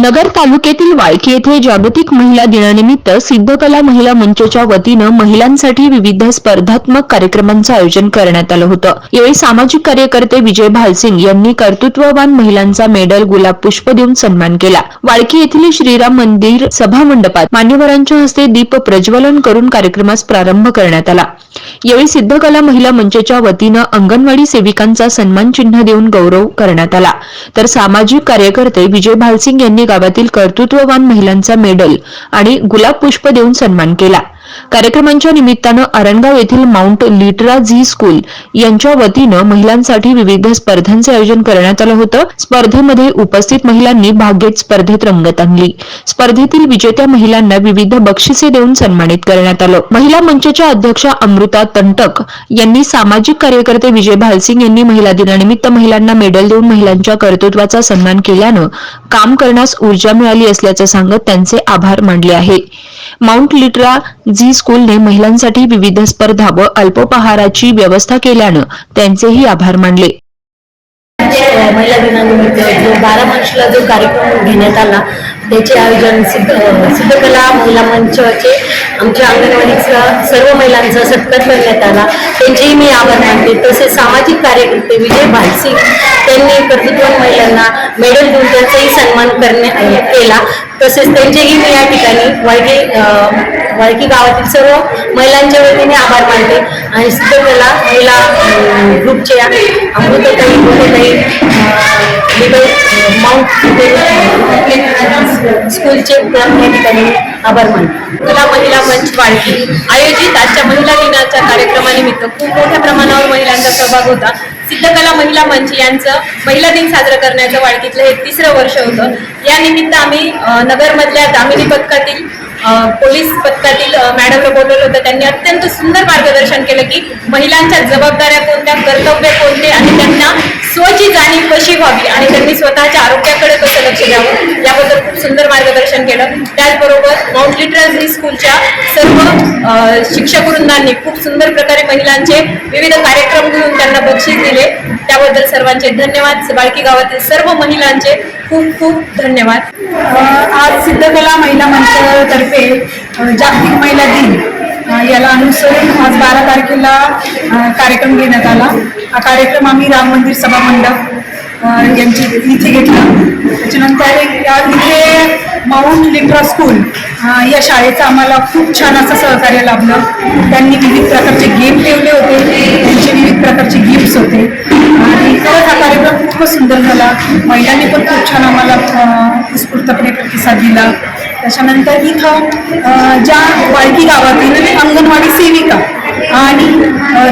नगर तालुक्यातील वाळकी येथे जागतिक महिला दिनानिमित्त सिद्धकला महिला मंचच्या वतीनं महिलांसाठी विविध स्पर्धात्मक कार्यक्रमांचं आयोजन करण्यात आलं होतं. यावेळी सामाजिक कार्यकर्ते विजय भालसिंग यांनी कर्तृत्ववान महिलांचा मेडल गुलाब पुष्प देऊन सन्मान केला. वाळकी येथील श्रीराम मंदिर सभा मंडपात मान्यवरांच्या हस्ते दीप प्रज्वलन करून कार्यक्रमास प्रारंभ करण्यात आला. यावेळी सिद्धकला महिला मंचच्या वतीनं अंगणवाडी सेविकांचा सन्मान चिन्ह देऊन गौरव करण्यात आला. तर सामाजिक कार्यकर्ते विजय भालसिंग यांनी गावातील कर्तृत्ववान महिलांचा मेडल आणि गुलाब पुष्प देऊन सन्मान केला. कार्यक्रमांच्या निमित्तानं आरणगाव येथील माउंट लिटरा झी स्कूल यांच्या वतीनं महिलांसाठी विविध स्पर्धांचे आयोजन करण्यात आलं होतं. स्पर्धेमध्ये उपस्थित महिलांनी भाग घेत स्पर्धेत रंगत आणली. स्पर्धेतील विजेत्या महिलांना विविध बक्षिसे देऊन सन्मानित करण्यात आलं. महिला मंचच्या अध्यक्षा अमृता तंटक यांनी सामाजिक कार्यकर्ते विजय भालसिंग यांनी महिला दिनानिमित्त महिलांना मेडल देऊन महिलांच्या कर्तृत्वाचा सन्मान केल्यानं काम करण्यास ऊर्जा मिळाली असल्याचं सांगत त्यांचे आभार मानले आहे. माउंट लिटरा झी स्कूलने महिलांसाठी विविध स्पर्धा व अल्पोपहाराची व्यवस्था केल्यानं त्यांचेही आभार मानले. महिला दिनानिमित्त जो बारा मार्चला जो कार्यक्रम घेण्यात आला त्याचे आयोजन सिद्ध सिद्धकला महिला मंचचे आमच्या अंगणवाडीचा सर्व महिलांचा सत्कार करण्यात आला. त्यांचेही मी आभार मानते. तसेच सामाजिक कार्यकर्ते विजय भालसिंग त्यांनी कर्तृत्ववान महिलांना मेडल देऊन त्यांचाही सन्मान करण्या केला. तसेच त्यांचेही मी या ठिकाणी वाळकी अ, वाळकी गावातील सर्व महिलांच्या वतीने आभार मानते. आणि सिद्धकला महिला अ, ग्रुपच्या अमृतताई मोठेताई लिटल माउंट स्कूलचे या ठिकाणी आभार मानते. कला महिला मंच वाळकी आयोजित आजच्या महिला दिना कार्यक्रमानिमित्त खूप मोठ्या प्रमाणावर महिलांचा सहभाग होता. सिद्धकला महिला मंच यांचं महिला दिन साजरं करण्याचं वाळकीतलं हे तिसरं वर्ष होतं. या निमित्त आम्ही नगरमधल्या दामिनी पथकातील पोलीस पथकातील अ, मॅडमला बोलवलं होतं. त्यांनी अत्यंत सुंदर मार्गदर्शन केलं की महिलांच्या जबाबदाऱ्या कोणत्या कर्तव्य कोणते आणि त्यांना स्वची जाणीव कशी व्हावी आणि त्यांनी स्वतःच्या आरोग्याकडे कसं लक्ष द्यावं याबद्दल खूप सुंदर मार्गदर्शन केलं. त्याचबरोबर माउंट लिटररी स्कूलच्या सर्व शिक्षकवृंदांनी शिक्षक वृंदांनी खूप सुंदर प्रकारे महिलांचे विविध कार्यक्रम घेऊन त्यांना बक्षीस दिले. त्याबद्दल सर्वांचे धन्यवाद. बाळकी गावातील सर्व महिलांचे खूप खूप धन्यवाद. आज सिद्धकला महिला मंचतर्फे जागतिक महिला दिन याला अनुसरून आज बारा तारखेला कार्यक्रम घेण्यात आला. हा कार्यक्रम आम्ही राम मंदिर सभा मंडप यांची इथे घेतला. त्याच्यानंतर इथे माउंट लिट्रा स्कूल या शाळेचं आम्हाला खूप छान असं सहकार्य लाभलं. त्यांनी विविध प्रकारचे गेम खूपच सुंदर झाला. महिलांनी पण खूप छान आम्हाला उत्स्फूर्तपणे प्रतिसाद दिला. त्याच्यानंतर इथं ज्या वाळकी गावातील अंगणवाडी सेविका आणि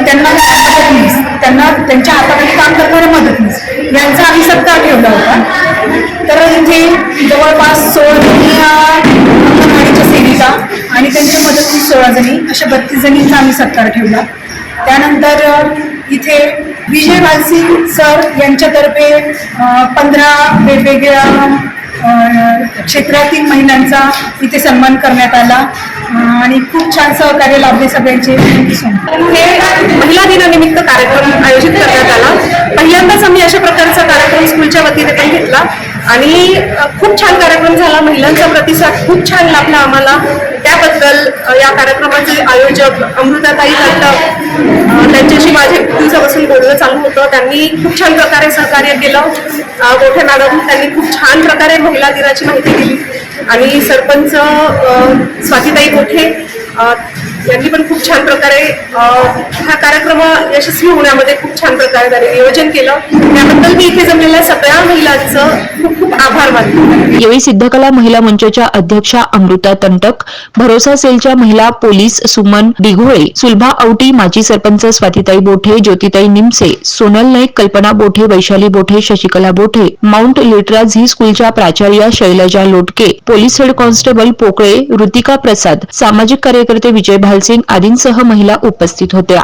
त्यांना मदतनीस त्यांना त्यांच्या हाताखाली काम करणाऱ्या मदतनीस यांचा आम्ही सत्कार ठेवला होता. तर इथे जवळपास सोळा जणी या अंगणवाडीच्या सेविका आणि त्यांच्या मदतनीस सोळा जणी अशा बत्तीस जणींचा आम्ही सत्कार ठेवला. त्यानंतर इथे विजय वालसी सर यांच्यातर्फे पंधरा वेगवेगळ्या क्षेत्रातील महिलांचा इथे सन्मान करण्यात आला. आणि खूप छान सहकार्य लाभले सगळ्यांचे. हे महिला दिनानिमित्त कार्यक्रम आयोजित करण्यात आला. पहिल्यांदाच आम्ही अशा प्रकारचा कार्यक्रम स्कूलच्या वतीने पण घेतला. आणि खूप छान कार्यक्रम झाला महिलांचा प्रतिसाद खूप छान लाभला आम्हाला. त्याबद्दल या कार्यक्रमाचे आयोजक अमृताताई दत्तक त्यांच्याशी माझे दिवसापासून बोलणं चालू होतं. त्यांनी खूप छान प्रकारे सहकार्य केलं. मोठ्या मॅडम त्यांनी खूप छान प्रकारे महिला दिनाची माहिती दिली. आणि सरपंच स्वातीताई मोठे यांनी पण खूप छान प्रकारे हा कार्यक्रम यशस्वी होण्यामध्ये खूप छान प्रकारे नियोजन केलं. त्याबद्दल मी इथे जमलेल्या सगळ्या महिलांचं खूप खूप आभार यावेळी सिद्धकला महिला मंचच्या अध्यक्षा अमृता तंटक भरोसा सेलच्या महिला पोलीस सुमन दिघोळे सुलभा औटी माजी sarpanch Swatitai Bothe Jyotitai Nimse Sonal Naik Kalpana Bothe Vaishali Bothe Shashikala Bothe Mount Litera Zee स्कूलच्या प्राचार्या Shailaja Lotke police head constable Pokale Ritika Prasad सामाजिक कार्यकर्ते विजय भालसिंग आदींसह महिला उपस्थित होत्या.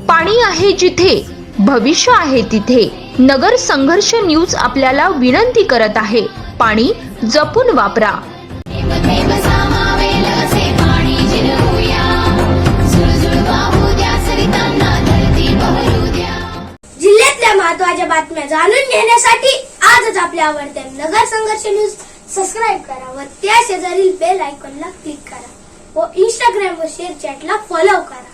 पाणी आहे जिथे. भविष्य आहे तिथे. नगर संघर्ष न्यूज आपल्याला विनंती करत आहे. पाणी जपून वापरा. जिल्ह्यातल्या महत्त्वाच्या बातम्या जाणून घेण्यासाठी आजच आपल्या आवडत्या नगर संघर्ष न्यूज सबस्क्राईब करा व त्या शेजारील बेल आयकॉनला क्लिक करा व इंस्टाग्राम व शेअर चॅटला फॉलो करा.